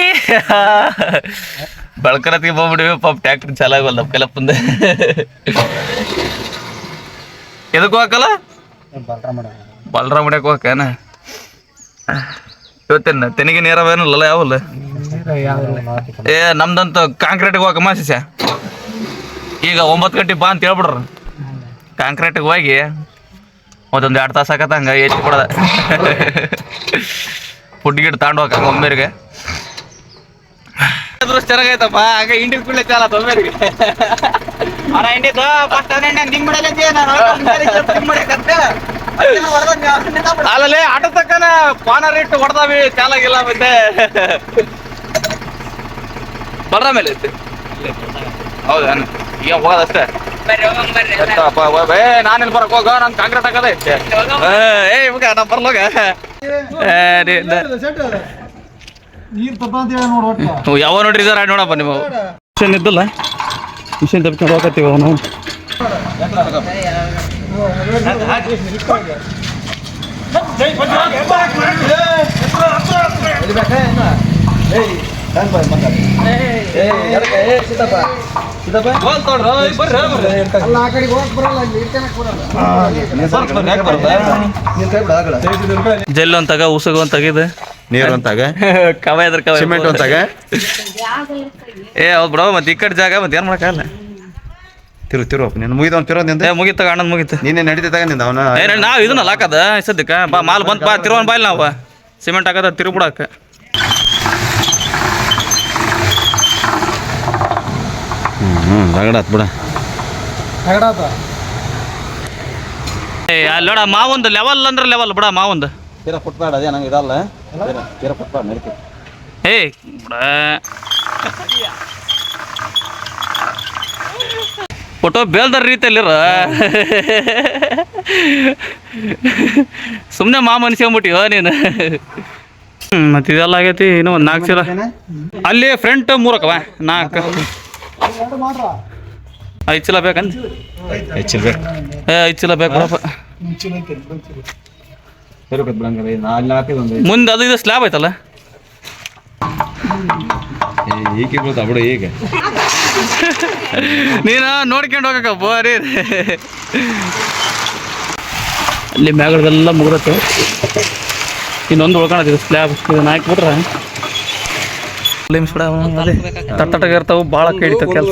ಏ ಬಳ್ಕರತ್ಗೆ ಬಂದ್ಬಿಡಿವಿ ಪಾಪ ಟ್ಯಾಕ್ಟರ್ ಚಾಲಾಗಲ್ಲ ನಮ್ಮ ಕೆಲಪ್ಪಂದ ಎದಕ್ಕೂ ಹಾಕಲ್ಲ ಬಲರಾಮ್ ಹೊಡ್ಯಕ್ಕೆ ಹೋಗಕ್ಕೇನ ಇವತ್ತೇನ, ತೆನಿಗೆ ನೀರವೇನಲ್ಲ ಯಾವಲ್ಲ? ಏ, ನಮ್ದಂತ ಕಾಂಕ್ರೀಟಿಗೆ ಹೋಗಮ್ಮ ಶಿಷ್ಯ. ಈಗ ಒಂಬತ್ತು ಗಂಟೆ ಬಾ ಅಂತ ಹೇಳ್ಬಿಡ್ರ. ಕಾಂಕ್ರೀಟಿಗೆ ಹೋಗಿ ಒಂದೊಂದು ಎರಡು ತಾಸು ಹಾಕತ್ತ ಹಂಗೆ ಎತ್ತಿ ಬಿಡದ ಫುಡ್ ಗಿಡ್ ತಗೊಂಡು ಹೋಗಕ್ಕ ಒಮ್ಮೆರಿಗೆ. ಚೆನ್ನಾಗೈತಪ್ಪ ಹಂಗ ಹಿಂಡಿ ಕೂಡಲೇ ಚಾಲ ಅಣ್ಣ ಹಿಂಡಿದ್ದು ಫಸ್ಟ್ ಅದನ್ನ ನಿಮ್ ಮಾಡಲಿದ್ದೆ ನಾನು? ನಿಮ್ ಮಾಡಕತ್ತೆ ಅಲ್ಲೇ ಆಟೋ ತಕ್ಕನ ಪಾನರ್ ಇಟ್ಟು ಹೊಡೆದಾವಿ ಚಾಲಾಗಿಲ್ಲ ಮತ್ತೆ. ಬರ್ರ ಮೇಲೆ ಐತಿ ಹೌದಾ ಈಗ ಹೋಗೋದಷ್ಟೇ ನಾನಿಲ್ ಬರಕ್ ಹೋಗ ನಾನು ಕಾಂಕ್ರೀಟ್ ಹಾಕದೆ. ಏ ಇವಾಗ ನಾ ಬರ್ಲೋಗ ನೀರ್ ತಪ್ಪ ಅಂತ ಹೇಳಿ ನೋಡ್ ಒಟ್ಟು. ಯಾವ ನೋಡ್ರಿ ಸರ್ ನೋಡಪ್ಪ ನೀವು. ಮಿಷನ್ ಇದ್ದಲ್ಲ? ಮಿಷನ್ ತಪ್ಪಿಕೊಂಡು ಹೋಗತ್ತೀವಿ ಅವನು. ಜೆಲ್ ಒಂತಾಗ ಉಸುಗು ಅಂತ ತೆಗೆದು. ನೀರು ಅಂತಾಗ ಕವ ಎದ್ರ ಕವ ಸಿಮೆಂಟ್ ಅಂತಾಗ ಏ ಹೌದ್ ಬಿಡವ ಮತ್ತೆ ಈ ಕಡೆ ಜಾಗ ಮತ್ತೆ ಏನು ಮಾಡಕ್ಕಾಗಲ್ಲ. ತಿರು ತಿರು ನೀನು ಮುಗಿದವನ್ ತಿರೋ ನಿಂದ? ಏ ಮುಗಿತ ಅಣ್ಣನ ಮುಗಿತ. ನೀನೆ ನಡೀತದಾಗ ನಿಂದ? ಅವನ ನಾವು ಇದನ್ನ ಹಾಕದ ಸದ್ಯಕ್ಕ. ಬಾ ಮಾಲ್ ಬಂದ್ ಬಾ ತಿರುವನ್ ಬಾಯಿಲ್ ನಾವು. ಸಿಮೆಂಟ್ ಹಾಕದ ತಿರು ಹ್ಞೂ ರಗಡಾತ್ ಬಿಡ. ಏ ಅಲ್ಲಿ ನೋಡ ಮಾವೊಂದು ಲೆವೆಲ್ ಅಂದ್ರೆ ಲೆವೆಲ್ ಬಿಡ ಮಾವೊಂದು. ತೀರ ಫುಟ್ಪಾಡ್ ಅದೇ ನಂಗೆ ಇದಲ್ಲ. ಬಿಡ ಫೋಟೋ ಬೇಲ್ದರ ರೀತಿಯಲ್ಲಿರ? ಸುಮ್ಮನೆ ಮಾ ಮನ್ಸ್ಕೊಂಬಿಟ್ಟಿವ ನೀನು? ಮತ್ತೆ ಇದೆಲ್ಲ ಆಗೈತಿ ಇನ್ನೂ ಒಂದು ನಾಲ್ಕು ಚೀಲ. ಅಲ್ಲಿ ಫ್ರಂಟ್ ಮೂರಕ್ಕವ ನಾಲ್ಕು. ಎರಡು ಮಾಡ್ರ ಐದು ಚೀಲ ಬೇಕಂತ ಐದು ಚೀಲ ಬೇಕು ಐದು ಚೀಲ ಐತೆ. ಅಲ್ಲಿ ಹಾಕಿದ ಒಂದು ಮುಂದೆ ಅದು ಇದು ಸ್ಲ್ಯಾಬ್ ಐತಲ್ಲ ಈಕೆ ಬೀಳ್ತಾ ಬಿಡು ಈಗ ನೀನು ನೋಡ್ಕೊಂಡು ಹೋಗಕ್ಕ ಬೋರಿ ಅಲ್ಲಿ ಮ್ಯಾಗಡೆಲ್ಲ ಮುಗಿರತ್ತೆ ಇನ್ನೊಂದು ಉಳ್ಕೊಳತ್ತಿದೆ ಸ್ಲ್ಯಾಬ್ ಇದನ್ನ ಹಾಕ್ಬಿಟ್ರೆ ಇರ್ತಾವು ಭಾಳ ಕೇಳಿತಾವ ಕೆಲಸ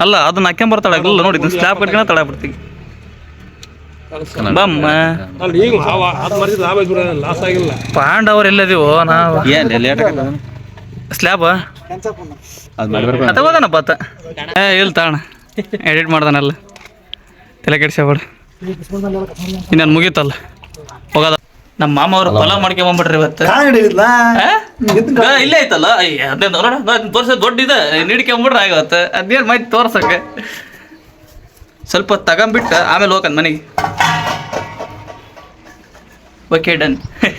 ಅಲ್ಲ ಅದನ್ನ ಹಾಕೊಂಡ್ ಇಲ್ಲ ನೋಡಿ ಸ್ಲ್ಯಾಬ್ ಕಟ್ಕೊಂಡು ತಳ ಬಿಡ್ತೀವಿ ಬಮ್ಮ. ಅಲ್ಲಿ ಈಗ ಲಾಭ ಅದು ಮರಿದ ಲಾಭ ಐತಿ ಲಾಸ್ ಆಗಿಲ್ಲ. ಪಾಂಡವ್ರು ಎಲ್ಲದೀವೋ ನಾವು. ಏನು ಲೇಟ್ ಸ್ಲ್ಯಾಬ್ ಅದು ಬತ್ತ ತಗೋದಾನ ಬಾತ ಏ ಇಲ್ಲ ತಾಣ. ಎಡಿಟ್ ಮಾಡ್ದಾನಲ್ಲ. ತಲೆ ಕೆಡ್ಸ್ಯಾಬೇಡ ಇನ್ನೇನು ಮುಗೀತಲ್ಲ. ಹೋಗದ. ನಮ್ಮ ಮಾಮ ಅವ್ರು ಹೊಲ ಮಾಡ್ಕೊಂಬಂಬಿಟ್ರಿ ಇವತ್ತು. ಇಲ್ಲೇ ಐತಲ್ಲ? ಅದೇ ನೋಡ ತೋರ್ಸ ದೊಡ್ಡ ಇದೆ. ನೀಡ್ಕೊಂಬಿಟ್ರೆ ಆಗತ್ತೆ ಅದೇನು ಮಾಹಿತಿ ತೋರ್ಸಕ್ಕೆ? ಸ್ವಲ್ಪ ತಗೊಂಬಿಟ್ಟು ಆಮೇಲೆ ಹೋಗಂತ ಮನೆಗೆ. We're kidding.